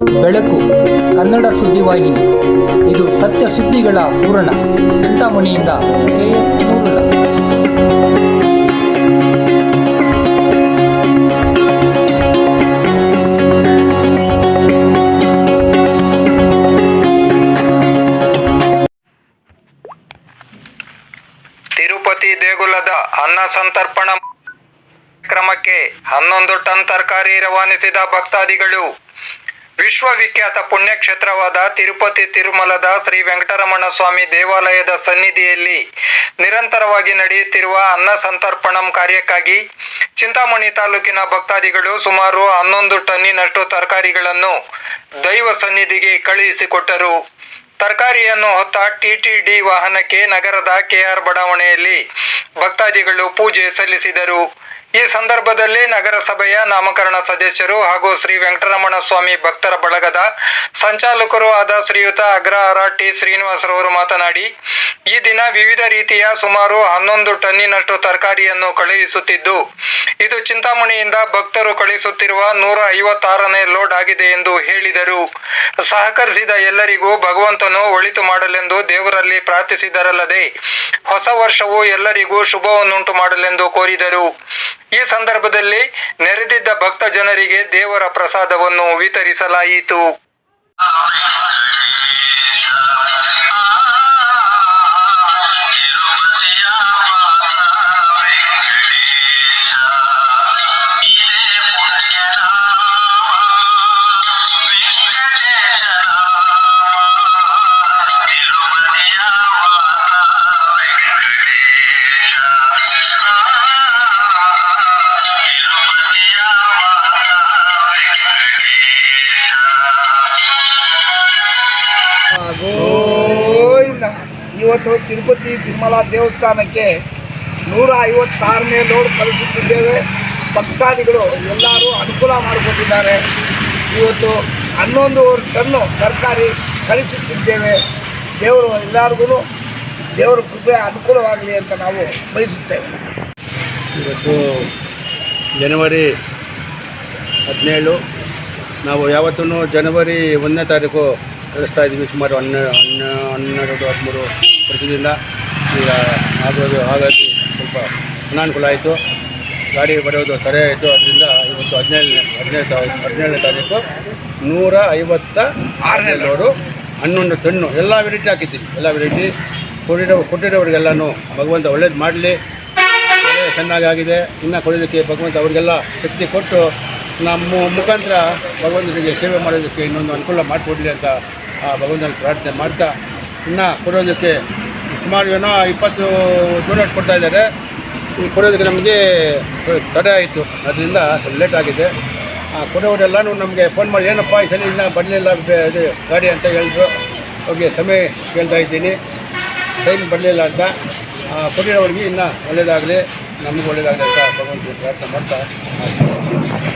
ಬೆಳಕು ಕನ್ನಡ ಸುದ್ದಿವಾಹಿನಿ. ಇದು ಸತ್ಯ ಸುದ್ದಿಗಳ ಪೂರಣ ಚಿಂತಾಮಣಿಯಿಂದ ಕೆಎಸ್ ನೂರುಲ್ಲ. ತಿರುಪತಿ ದೇಗುಲದ ಅನ್ನ ಸಂತರ್ಪಣ ಕ್ರಮಕ್ಕೆ ಹನ್ನೊಂದು ಟನ್ ತರಕಾರಿ ರವಾನಿಸಿದ ಭಕ್ತಾದಿಗಳು. ವಿಶ್ವವಿಖ್ಯಾತ ಪುಣ್ಯಕ್ಷೇತ್ರವಾದ ತಿರುಪತಿ ತಿರುಮಲದ ಶ್ರೀ ವೆಂಕಟರಮಣ ಸ್ವಾಮಿ ದೇವಾಲಯದ ಸನ್ನಿಧಿಯಲ್ಲಿ ನಿರಂತರವಾಗಿ ನಡೆಯುತ್ತಿರುವ ಅನ್ನ ಸಂತರ್ಪಣಂ ಕಾರ್ಯಕ್ಕಾಗಿ ಚಿಂತಾಮಣಿ ತಾಲೂಕಿನ ಭಕ್ತಾದಿಗಳು ಸುಮಾರು ಹನ್ನೊಂದು ಟನ್ನಿನಷ್ಟು ತರಕಾರಿಗಳನ್ನು ದೈವ ಸನ್ನಿಧಿಗೆ ಕಳುಹಿಸಿಕೊಟ್ಟರು. ತರಕಾರಿಯನ್ನು ಹೊತ್ತ ಟಿಟಿಡಿ ವಾಹನಕ್ಕೆ ನಗರದ ಕೆಆರ್ ಬಡಾವಣೆಯಲ್ಲಿ ಭಕ್ತಾದಿಗಳು ಪೂಜೆ ಸಲ್ಲಿಸಿದರು. ಈ ಸಂದರ್ಭದಲ್ಲಿ ನಗರಸಭೆಯ ನಾಮಕರಣ ಸದಸ್ಯರು ಹಾಗೂ ಶ್ರೀ ವೆಂಕಟರಮಣ ಸ್ವಾಮಿ ಭಕ್ತರ ಬಳಗದ ಸಂಚಾಲಕರು ಆದ ಶ್ರೀಯುತ ಅಗ್ರಹಾರ ಟಿ ಶ್ರೀನಿವಾಸರವರು ಮಾತನಾಡಿ, ಈ ದಿನ ವಿವಿಧ ರೀತಿಯ ಸುಮಾರು ಹನ್ನೊಂದು ಟನ್ನಿನಷ್ಟು ತರಕಾರಿಯನ್ನು ಕಳುಹಿಸುತ್ತಿದ್ದು, ಇದು ಚಿಂತಾಮಣಿಯಿಂದ ಭಕ್ತರು ಕಳುಹಿಸುತ್ತಿರುವ ನೂರ ಐವತ್ತಾರನೇ ಲೋಡ್ ಆಗಿದೆ ಎಂದು ಹೇಳಿದರು. ಸಹಕರಿಸಿದ ಎಲ್ಲರಿಗೂ ಭಗವಂತನು ಒಳಿತು ಮಾಡಲೆಂದು ದೇವರಲ್ಲಿ ಪ್ರಾರ್ಥಿಸಿದರಲ್ಲದೆ, ಹೊಸ ವರ್ಷವು ಎಲ್ಲರಿಗೂ ಶುಭವನ್ನುಂಟು ಮಾಡಲೆಂದು ಕೋರಿದರು. ಈ ಸಂದರ್ಭದಲ್ಲಿ ನೆರೆದಿದ್ದ ಭಕ್ತ ಜನರಿಗೆ ದೇವರ ಪ್ರಸಾದವನ್ನು ವಿತರಿಸಲಾಯಿತು. ಇವತ್ತು ತಿರುಪತಿ ತಿರುಮಲ ದೇವಸ್ಥಾನಕ್ಕೆ ನೂರ ಐವತ್ತಾರನೇ ಲೋಡ್ ಕಳಿಸುತ್ತಿದ್ದೇವೆ. ಭಕ್ತಾದಿಗಳು ಎಲ್ಲರೂ ಅನುಕೂಲ ಮಾಡಿಕೊಟ್ಟಿದ್ದಾರೆ. ಇವತ್ತು ಹನ್ನೊಂದುವರೆ ಟನ್ನು ತರಕಾರಿ ಕಳಿಸುತ್ತಿದ್ದೇವೆ. ದೇವರು ಎಲ್ಲರಿಗೂ ದೇವರ ಕೃಪೆ ಅನುಕೂಲವಾಗಲಿ ಅಂತ ನಾವು ಬಯಸುತ್ತೇವೆ. ಇವತ್ತು ಜನವರಿ ಹದಿನೇಳು, ನಾವು ಯಾವತ್ತೂ ಜನವರಿ ಒಂದನೇ ತಾರೀಕು ಕಳಿಸ್ತಾ ಇದ್ದೀವಿ ಸುಮಾರು ಹನ್ನೆರಡು ಹನ್ನೆ ಹನ್ನೆರಡು, ಹದಿಮೂರು. ವರ್ಷದಿಂದ ಈಗ ಆಗೋದು ಹಾಗಾಗಿ ಸ್ವಲ್ಪ ಅನಾನುಕೂಲ ಆಯಿತು ಗಾಡಿ ಬರೋದು ತಡೆ ಆಯಿತು. ಅದರಿಂದ ಇವತ್ತು ಹದಿನೇಳನೇ ಹದಿನೈದು ತಾರೀಕು ಹದಿನೇಳನೇ ತಾರೀಕು ನೂರ ಐವತ್ತ ಆರನೇ ಲೋಡು ಹನ್ನೊಂದು ಟನ್ನು ಎಲ್ಲ ವೆರೈಟಿ ಹಾಕಿದ್ದೀನಿ ಎಲ್ಲ ವೆರೈಟಿ ಕೊಟ್ಟಿರೋ ಕೊಟ್ಟಿರೋರಿಗೆಲ್ಲನೂ ಭಗವಂತ ಒಳ್ಳೇದು ಮಾಡಲಿ. ಚೆನ್ನಾಗಿ ಚೆನ್ನಾಗಾಗಿದೆ ಇನ್ನು ಕೊಡೋದಕ್ಕೆ ಭಗವಂತ ಅವರಿಗೆಲ್ಲ ಶಕ್ತಿ ಕೊಟ್ಟು ನಮ್ಮ ಮುಖಾಂತರ ಭಗವಂತನಿಗೆ ಸೇವೆ ಮಾಡೋದಕ್ಕೆ ಇನ್ನೊಂದು ಅನುಕೂಲ ಮಾಡಿಕೊಡ್ಲಿ ಅಂತ ಆ ಭಗವಂತನ ಪ್ರಾರ್ಥನೆ ಮಾಡ್ತಾ ಇನ್ನು ಕೊಡೋದಕ್ಕೆ ಸುಮಾರು ಏನೋ ಇಪ್ಪತ್ತು ಡೋನೇಟ್ ಕೊಡ್ತಾ ಇದ್ದಾರೆ. ಈ ಕೊಡೋದಕ್ಕೆ ನಮಗೆ ತಡೆ ಆಯಿತು. ಅದರಿಂದ ಲೇಟ್ ಆಗಿದೆ. ಆ ಕೊಡೋರೆಲ್ಲನೂ ನಮಗೆ ಫೋನ್ ಮಾಡಿ ಏನಪ್ಪ ಈ ಸಲ ಇನ್ನೂ ಬರಲಿಲ್ಲ ಇದು ಗಾಡಿ ಅಂತ ಹೇಳಿದ್ರು. ಅವ್ರಿಗೆ ಸಮಯ ಕೇಳ್ತಾ ಇದ್ದೀನಿ. ಟೈಮ್ ಬರಲಿಲ್ಲ ಅಂತ. ಆ, ಕೊಟ್ಟಿರೋರಿಗೆ ಇನ್ನೂ ಒಳ್ಳೆಯದಾಗಲಿ ನಮಗೂ ಒಳ್ಳೆಯದಾಗಲಿ ಅಂತ ಭಗವಂತ ಪ್ರಯತ್ನ ಮಾಡ್ತಾ